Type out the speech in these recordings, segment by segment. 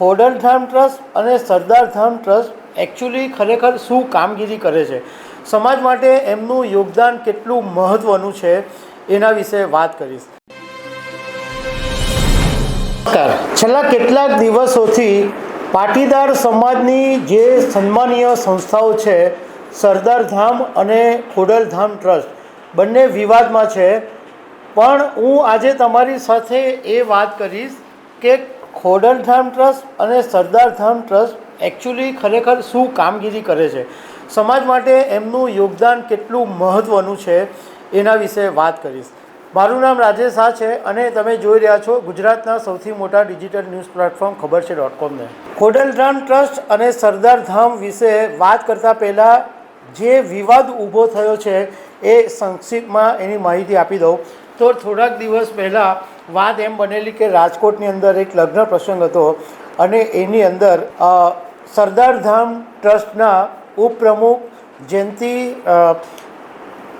Khodaldham trust અને Sardardham trust actually ખરેખર શું કામગીરી કરે છે? સમાજ માટે એમનું યોગદાન કેટલું મહત્ત્વનું છે એના વિશે વાત કરીશ. નમસ્કાર. છેલ્લા કેટલાક દિવસોથી પાટીદાર સમાજની જે સન્માનીય સંસ્થાઓ છે સરદારધામ અને ખોડલધામ ટ્રસ્ટ, બંને વિવાદમાં છે. પણ હું આજે તમારી સાથે એ વાત કરીશ કે ખોડલધામ ટ્રસ્ટ અને સરદારધામ ટ્રસ્ટ એકચ્યુઅલી ખરેખર શું કામગીરી કરે છે? સમાજ માટે એમનું યોગદાન કેટલું મહત્ત્વનું છે એના વિશે વાત કરીશ. મારું નામ રાજેશ શાહ છે અને તમે જોઈ રહ્યા છો ગુજરાતના સૌથી મોટા ડિજિટલ ન્યૂઝ પ્લેટફોર્મ ખબર છે ડોટ કોમને ખોડલધામ ટ્રસ્ટ અને સરદારધામ વિશે વાત કરતાં પહેલાં જે વિવાદ ઊભો થયો છે એ સંક્ષિપ્તમાં એની માહિતી આપી દઉં. તો થોડાક દિવસ પહેલાં વાત એમ બનેલી કે રાજકોટની અંદર એક લગ્ન પ્રસંગ હતો અને એની અંદર સરદારધામ ટ્રસ્ટના ઉપપ્રમુખ જયંતિ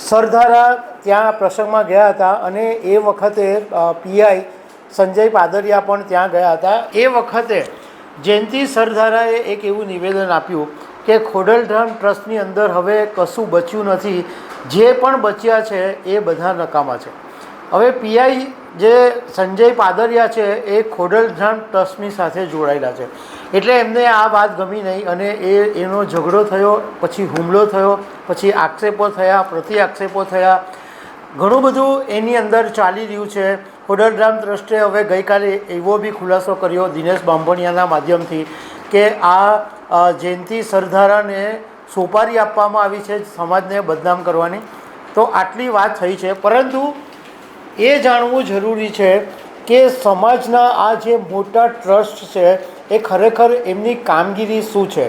સરધારા ત્યાં પ્રસંગમાં ગયા હતા અને એ વખતે પીઆઈ સંજય પાદરિયા પણ ત્યાં ગયા હતા. એ વખતે જયંતિ સરધારાએ એક એવું નિવેદન આપ્યું કે ખોડલધામ ટ્રસ્ટની અંદર હવે કશું બચ્યું નથી. જે પણ બચ્યા છે એ બધા નકામા છે. હવે પીઆઈ જે સંજય પાદરિયા છે, એ ખોડલધામ ટ્રસ્ટની સાથે જોડાયેલા છે. એટલે એમને આ વાત ગમી નહીં અને એ, એનો ઝઘડો થયો, પછી હુમલો થયો, પછી આક્ષેપો થયા પ્રતિ આક્ષેપો થયા. ઘણું બધું એની અંદર ચાલી રહ્યું છે. ખોડલધામ ટ્રસ્ટે હવે ગઈકાલે એવો બી ખુલાસો કર્યો દિનેશ બાંભણિયાના માધ્યમથી કે આ જયંતિ સરધારાને સોપારી આપવામાં આવી છે સમાજને બદનામ કરવાની. તો આટલી વાત થઈ છે. પરંતુ એ જાણવું જરૂરી છે કે સમાજના આ જે મોટા ટ્રસ્ટ છે, એ ખરેખર એમની કામગીરી શું છે?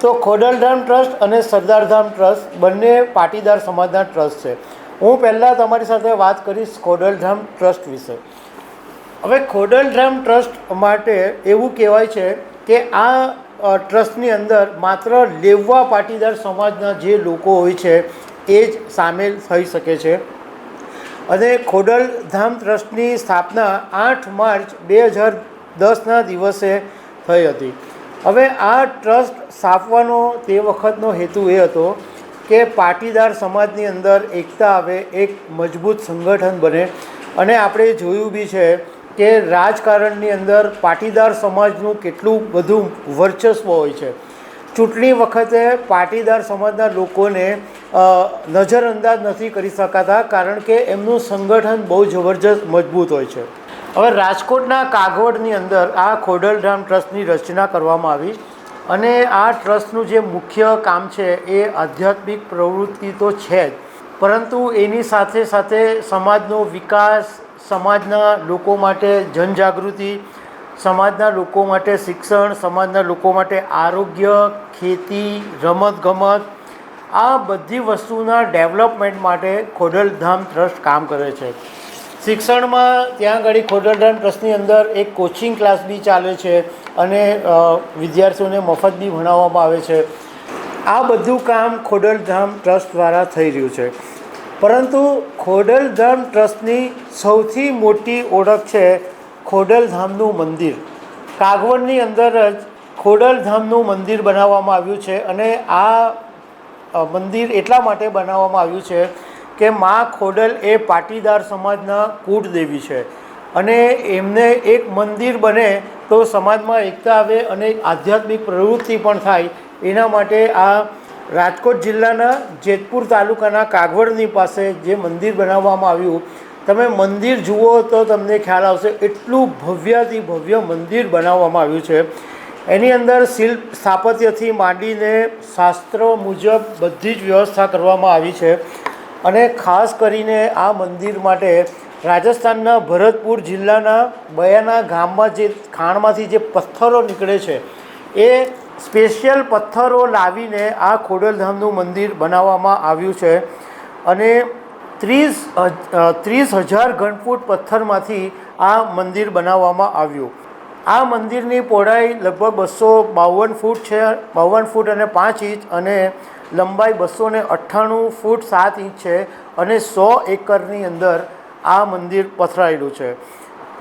તો ખોડલધામ ટ્રસ્ટ અને સરદારધામ ટ્રસ્ટ બંને પાટીદાર સમાજના ટ્રસ્ટ છે. હું પહેલાં તમારી સાથે વાત કરીશ ખોડલધામ ટ્રસ્ટ વિશે. હવે ખોડલધામ ટ્રસ્ટ માટે એવું કહેવાય છે કે આ ટ્રસ્ટની અંદર માત્ર લેવવા પાટીદાર સમાજના જે લોકો હોય છે, એ જ સામેલ થઈ શકે છે. અને ખોડલધામ ટ્રસ્ટની સ્થાપના આઠ માર્ચ બે હજાર દસના દિવસે થઈ હતી. હવે આ ટ્રસ્ટ સ્થાપવાનો તે વખતનો હેતુ એ હતો કે પાટીદાર સમાજની અંદર એકતા આવે, એક મજબૂત સંગઠન બને. અને આપણે જોયું બી છે કે રાજકારણની અંદર પાટીદાર સમાજનું કેટલું બધું વર્ચસ્વ હોય છે. ચૂંટણી વખતે પાટીદાર સમાજના લોકોને નજરઅંદાજ નથી કરી શકાતા કારણ કે એમનું સંગઠન બહુ જબરજસ્ત મજબૂત હોય છે. હવે રાજકોટના કાગવડની અંદર આ ખોડલધામ ટ્રસ્ટની રચના કરવામાં આવી અને આ ટ્રસ્ટનું જે મુખ્ય કામ છે એ આધ્યાત્મિક પ્રવૃત્તિ તો છે જ, પરંતુ એની સાથે સાથે સમાજનો વિકાસ, સમાજના લોકો માટે જનજાગૃતિ, સમાજના લોકો માટે શિક્ષણ, સમાજના લોકો માટે આરોગ્ય, ખેતી, રમતગમત આ બધી વસ્તુના ડેવલપમેન્ટ માટે ખોડલધામ ટ્રસ્ટ કામ કરે છે. શિક્ષણમાં ત્યાં આગળ ખોડલધામ ટ્રસ્ટની અંદર એક કોચિંગ ક્લાસ બી ચાલે છે અને વિદ્યાર્થીઓને મફત બી ભણાવવામાં આવે છે. આ બધું કામ ખોડલધામ ટ્રસ્ટ દ્વારા થઈ રહ્યું છે. પરંતુ ખોડલધામ ટ્રસ્ટની સૌથી મોટી ઓળખ છે ખોડલધામનું મંદિર. કાગવડની અંદર જ ખોડલધામનું મંદિર બનાવવામાં આવ્યું છે અને આ મંદિર એટલા માટે બનાવવામાં આવ્યું છે કે મા ખોડલ એ પાટીદાર સમાજના કૂટદેવી છે. અને એમને એક મંદિર બને તો સમાજમાં એકતા આવે અને આધ્યાત્મિક પ્રવૃત્તિ પણ થાય. એના માટે આ રાજકોટ જિલ્લાના જેતપુર તાલુકાના કાગવડની પાસે જે મંદિર બનાવવામાં આવ્યું, તમે મંદિર જુઓ તો તમને ખ્યાલ આવશે, એટલું ભવ્યાથી ભવ્ય મંદિર બનાવવામાં આવ્યું છે. એની અંદર શિલ્પ સ્થાપત્યથી માંડીને શાસ્ત્રો મુજબ બધી જ વ્યવસ્થા કરવામાં આવી છે. અને ખાસ કરીને આ મંદિર માટે રાજસ્થાનના ભરતપુર જિલ્લાના બયાના ગામમાં જે ખાણમાંથી જે પથ્થરો નીકળે છે, એ સ્પેશિયલ પથ્થરો લાવીને આ ખોડલધામનું મંદિર બનાવવામાં આવ્યું છે. અને ત્રીસ ત્રીસ હજાર ઘનફૂટ પથ્થરમાંથી આ મંદિર બનાવવામાં આવ્યું. આ મંદિરની પહોળાઈ લગભગ બસો બાવન ફૂટ છે, બાવન ફૂટ અને પાંચ ઇંચ અને લંબાઈ બસો ને અઠ્ઠાણું ફૂટ સાત ઇંચ છે અને સો એકરની અંદર આ મંદિર પથરાયેલું છે.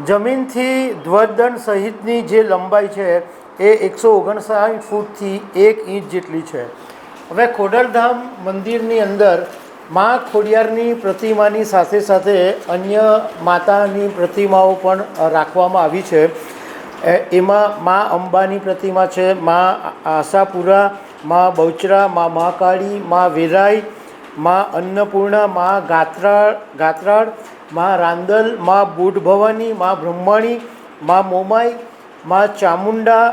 જમીનથી ધ્વજદંડ સહિતની જે લંબાઈ છે એ એકસો ઓગણસાઠ ફૂટથી એક ઇંચ જેટલી છે. હવે ખોડલધામ મંદિરની અંદર મા ખોડિયારની પ્રતિમાની સાથે સાથે અન્ય માતાની પ્રતિમાઓ પણ રાખવામાં આવી છે. એમાં મા અંબાની પ્રતિમા છે, મા આશાપુરા, મા બહુચરા મા મહાકાળી, મા વેરાઈ, મા અન્નપૂર્ણા, મા ગાત્રાળ ગાત્રાળ, મા રાંદલ, મા બુઢ ભવાની મા બ્રહ્માણી, મા મોમાઈ, મા ચામુંડા,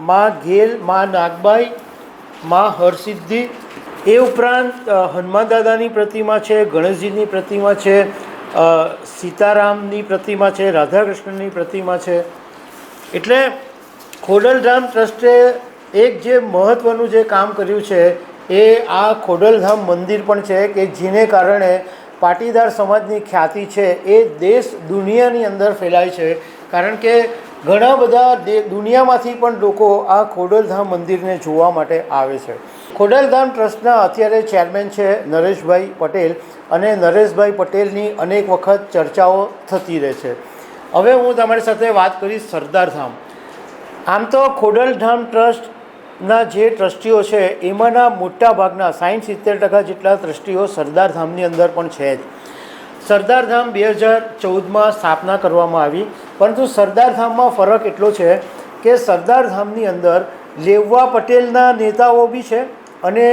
મા ઘેલ, મા નાગબાઈ, મા હરસિદ્ધિ. એ ઉપરાંત હનુમાન દાદાની પ્રતિમા છે, ગણેશજીની પ્રતિમા છે સીતારામની પ્રતિમા છે, રાધાકૃષ્ણની પ્રતિમા છે. એટલે ખોડલધામ ટ્રસ્ટે એક જે મહત્ત્વનું જે કામ કર્યું છે, એ આ ખોડલધામ મંદિર પણ છે કે જેને કારણે પાટીદાર સમાજની ખ્યાતિ છે, એ દેશ દુનિયાની અંદર ફેલાય છે. કારણ કે ઘણા બધા દુનિયામાંથી પણ લોકો આ ખોડલધામ મંદિરને જોવા માટે આવે છે. ખોડલધામ ટ્રસ્ટના અત્યારે ચેરમેન છે નરેશભાઈ પટેલ અને નરેશભાઈ પટેલની અનેક વખત ચર્ચાઓ થતી રહે છે. હવે હું તમારી સાથે વાત કરીશ સરદારધામ આમ તો ખોડલધામ ટ્રસ્ટના જે ટ્રસ્ટીઓ છે, એમાંના મોટાભાગના સાઠ સિત્તેર ટકા જેટલા ટ્રસ્ટીઓ સરદારધામની અંદર પણ છે જ. સરદારધામ બે હજાર ચૌદમાં સ્થાપના કરવામાં આવી, પરંતુ સરદારધામમાં ફરક એટલો છે કે સરદારધામની અંદર લેવવા પટેલના નેતાઓ બી છે અને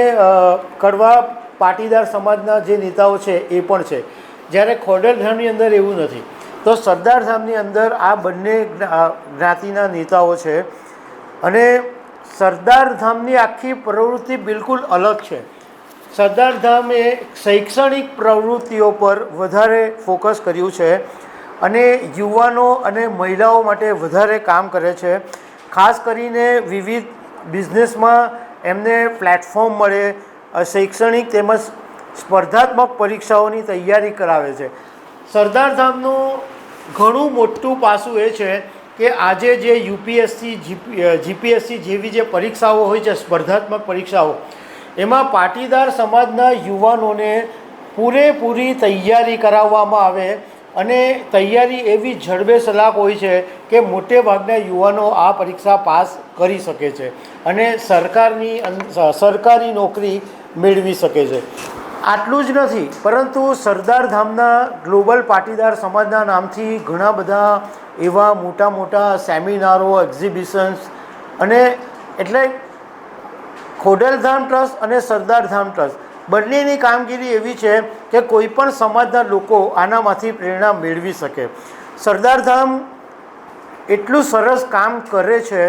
કડવા પાટીદાર સમાજના જે નેતાઓ છે એ પણ છે. જ્યારે ખોડલધામની અંદર એવું નથી. તો સરદારધામની અંદર આ બંને જ્ઞાતિના નેતાઓ છે અને સરદારધામની આખી પ્રવૃત્તિ બિલકુલ અલગ છે. સરદારધામ એ શૈક્ષણિક પ્રવૃત્તિઓ પર વધારે ફોકસ કર્યું છે અને યુવાનો અને મહિલાઓ માટે વધારે કામ કરે છે. ખાસ કરીને વિવિધ બિઝનેસમાં એમને પ્લેટફોર્મ મળે શૈક્ષણિક તેમજ સ્પર્ધાત્મક પરીક્ષાઓની તૈયારી કરાવે છે. સરદારધામનું ઘણું મોટું પાસું એ છે કે આજે જે યુપીએસસી જીપીએસસી જેવી જે પરીક્ષાઓ હોય છે, સ્પર્ધાત્મક પરીક્ષાઓ, એમાં પાટીદાર સમાજના યુવાનોને પૂરેપૂરી તૈયારી કરાવવામાં આવે અને તૈયારી એવી જડબે સલાક હોય છે કે મોટે ભાગના યુવાનો આ પરીક્ષા પાસ કરી શકે છે અને સરકારની સરકારી નોકરી મેળવી શકે છે. આટલું જ નથી, પરંતુ સરદારધામના ગ્લોબલ પાટીદાર સમાજના નામથી ઘણા બધા એવા મોટા મોટા સેમિનારો, એક્ઝિબિશન્સ અને એટલે ખોડલધામ ટ્રસ્ટ અને સરદારધામ ટ્રસ્ટ. બંનેની કામગીરી એવી છે કે કોઈ પણ સમાજના લોકો આનામાંથી પ્રેરણા મેળવી શકે. સરદારધામ એટલું સરસ કામ કરે છે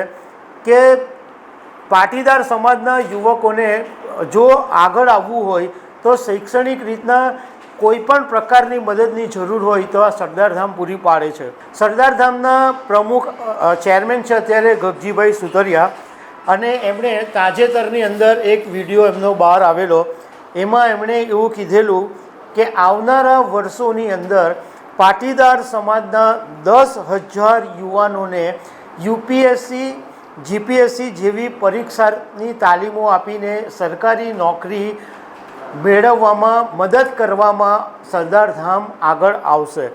કે પાટીદાર સમાજના યુવકોને જો આગળ આવવું હોય તો શૈક્ષણિક રીતના કોઈ પણ પ્રકારની મદદની જરૂર હોય તો આ સરદારધામ પૂરી પાડે છે. સરદારધામના પ્રમુખ ચેરમેન છે અત્યારે ગગજીભાઈ સુતરિયા અને એમણે તાજેતરની અંદર એક વીડિયો એમનો બહાર આવેલો. એમાં એમણે એવું કીધેલું કે આવનારા વર્ષોની અંદર પાટીદાર સમાજના દસ હજાર યુવાનોને યુપીએસસી, જીપીએસસી જેવી પરીક્ષાની તાલીમો આપીને સરકારી નોકરી મેળવવામાં મદદ કરવામાં સરદારધામ આગળ આવશે.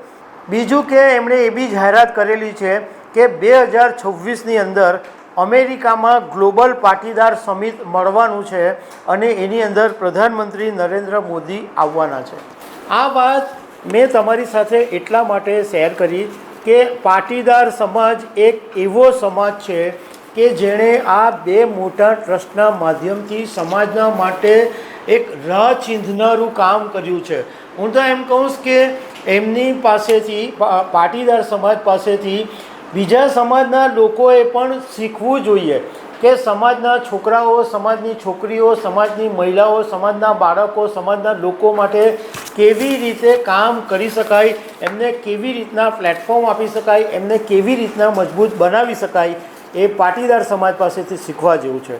બીજું કે એમણે એ બી જાહેરાત કરેલી છે કે બે હજાર છવ્વીસની અંદર અમેરિકામાં ગ્લોબલ પાટીદાર સમિટ મળવાનું છે અને એની અંદર પ્રધાનમંત્રી નરેન્દ્ર મોદી આવવાના છે. આ વાત મેં તમારી સાથે એટલા માટે શેર કરી કે પાટીદાર સમાજ એક એવો સમાજ છે કે જેણે આ બે મોટા ટ્રસ્ટના માધ્યમથી સમાજના માટે એક રાહ ચીંધનારું કામ કર્યું છે. હું તો એમ કહું કે એમની પાસેથી પાટીદાર સમાજ પાસેથી બીજા સમાજના લોકોએ પણ શીખવું જોઈએ કે સમાજના છોકરાઓ, સમાજની છોકરીઓ, સમાજની મહિલાઓ, સમાજના બાળકો, સમાજના લોકો માટે કેવી રીતે કામ કરી શકાય, એમને કેવી રીતના પ્લેટફોર્મ આપી શકાય, એમને કેવી રીતના મજબૂત બનાવી શકાય એ પાટીદાર સમાજ પાસેથી શીખવા જેવું છે.